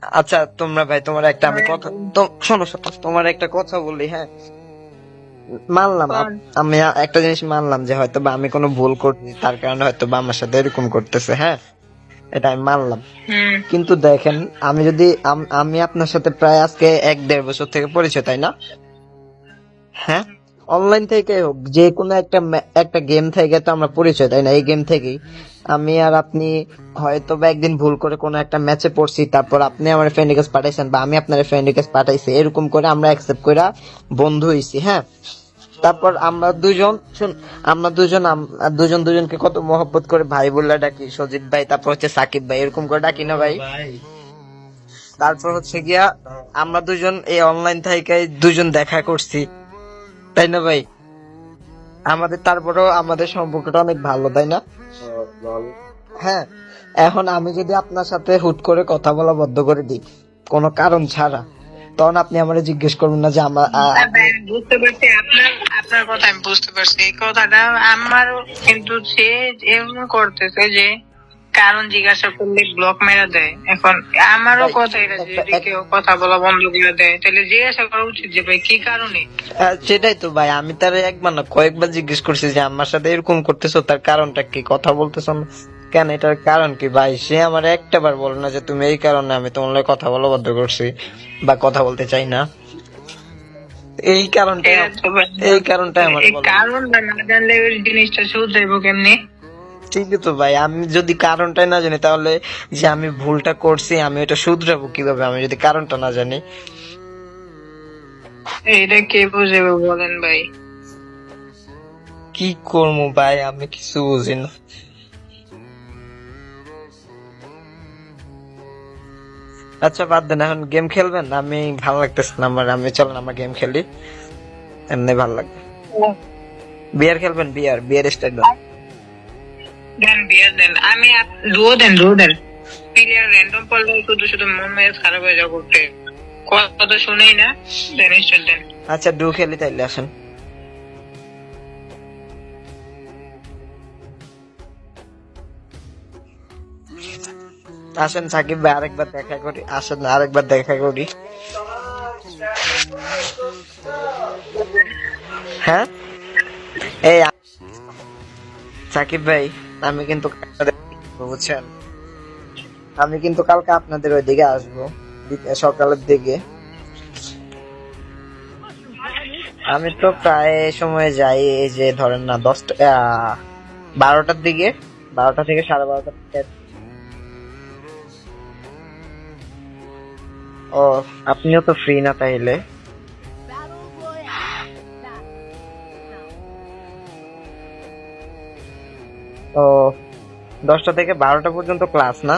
আচ্ছা তোমরা ভাই তোমার একটা আমি কথা তো- শোনো শোনো তোমার একটা কথা বলি হ্যাঁ? মানলাম আমি একটা জিনিস মানলাম যে হয়তো বা আমি কোনো ভুল করছি তার কারণে হয়তো বা আমার সাথে এরকম করতেছে হ্যাঁ? এটা আমি মানলাম। কিন্তু দেখেন আমি যদি আমি আপনার সাথে প্রায় আজকে এক দেড় বছর থেকে পরিচয় তাই না? হ্যাঁ? অনলাইন থেকে হোক যে কোনো একটা একটা গেম থেকে তো আমরা পরিচয় তাই না? এই গেম থেকেই। আমি আর আপনি হয়তো বা একদিন ভুল করে কোনো একটা ম্যাচে পড়ছি তারপর আপনি আমার ফ্রেন্ড রিকোয়েস্ট পাঠাইছেন বা আমি আপনার ফ্রেন্ড রিকোয়েস্ট পাঠাইছি এরকম করে আমরা অ্যাকসেপ্ট করে বন্ধু হইছি হ্যাঁ? তারপর আমরা দুজন শুন আমরা দুজন দুজন দুজনকে কত মহব্বত করে ভাই বলে ডাকি সজিত ভাই তারপর হচ্ছে সাকিব ভাই এরকম করে ডাকি না ভাই? তারপর হচ্ছে গিয়া আমরা দুজন এই অনলাইন থেকে দুজন দেখা করছি। তাই না ভাই? আমাদের তারপরেও আমাদের সম্পর্কটা অনেক ভালো, তাই না? হ্যাঁ এখন আমি যদি আপনার সাথে হুট করে কথা বলা বন্ধ করে দিই, কোনো কারণ ছাড়া, তখন আপনি আমারে জিজ্ঞেস করবেন না যে আমার বুঝতে পারছি আপনার আপনার কথা আমি বুঝতে পারছি। এই কথাটা আমারও কিন্তু সে এমন করতেছে যে কারণ জিজ্ঞাসা করলে ব্লক মেরা দেয়। এখন আমারও কথা এটা যদি কেউ কথা বলা বন্ধ করে দেয় তাহলে জিজ্ঞাসা করা উচিত যে ভাই কি কারণে? সেটাই তো ভাই আমি তার একবার না কয়েকবার জিজ্ঞেস করছি যে আমার সাথে এরকম করতেছো তার কারণটা কি? কথা বলতেছো না? কেন? এটার কারণ কি ভাই? সে আমার একটা বার বলে না যে তুমি এই কারণে আমি তোমার লগে কথা বলা বন্ধ করছি বা কথা বলতে চাই না। এই ভাই- এই কারণটা আমার। কারণটা না জানলে জিনিসটা শুধরাইবো কেমনি? ঠিকই তো ভাই আমি যদি কারণটাই না জানি তাহলে যে আমি ভুলটা করছি আমি এটা শুধরাবো কীভাবে? আমি যদি কারণটা না জানি। এটা কে বুঝাবে বলেন ভাই? কি করব ভাই? আমি কিছু বুঝি না। আচ্ছা বাদ দেন এখন গেম খেলবেন? আমি ভালো লাগতেছে না আমার আমি চলেন আমরা গেম খেলি। এমনি ভালো লাগবে। বিয়ার খেলবেন? বিয়ার বিয়ার স্টাইল দেন বিয়ার দেন। আমি রুও দেন রুও দেন। শুধু শুধু মন খারাপ হয়ে শুনেই না, দেন দেন। আচ্ছা ডু খেলি তাইলে, আসেন। আসেন সাকিব ভাই আরেকবার দেখা করি। আসেন, আরেকবার দেখা করি। হ্যাঁ? এই, সাকিব ভাই। আমি কিন্তু বুঝছেন? আমি কিন্তু কালকে আপনাদের ওই দিকে আসব সকালের দিকে। আমি তো প্রায় সময় যাই, এই যে ধরেন না, দশটা বারোটার দিকে, বারোটা থেকে সাড়ে বারোটার দিকে ও, আপনিও তো ফ্রি না তাইলে। ও দশটা থেকে বারোটা পর্যন্ত ক্লাস না?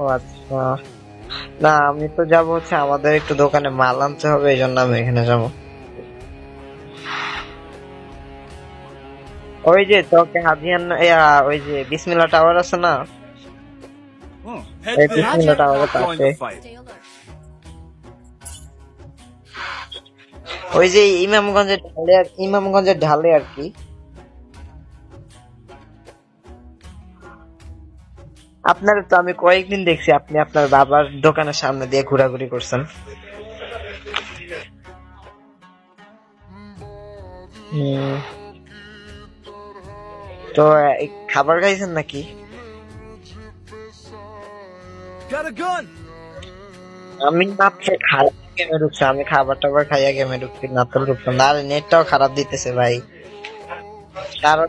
ও আচ্ছা। না আমি তো যাব হচ্ছে আমাদের একটু দোকানে মাল আনতে হবে এই জন্য আমি এখানে যাব। ওই যে তোকে হাজিয়ান ওই যে বিসমিল্লা টাওয়ার আছে না? এই বিসমিল্লা টাওয়ারের পাশে। ওই যে ইমামগঞ্জের ঢালে ইমামগঞ্জের ঢালে আর কি। আপনার তো আমি কয়েকদিন দেখছি আপনি আপনার বাবার দোকানের সামনে দিয়ে ঘোরাঘুরি করছেন। তো খাবার খাইছেন নাকি! আমি মাত্র খারাপ গেমে ঢুকছি আমি খাবার টাবার খাইয়া গেমে ঢুকছি না তো ঢুকতাম না আরে নেটটাও খারাপ দিতেছে ভাই কারণ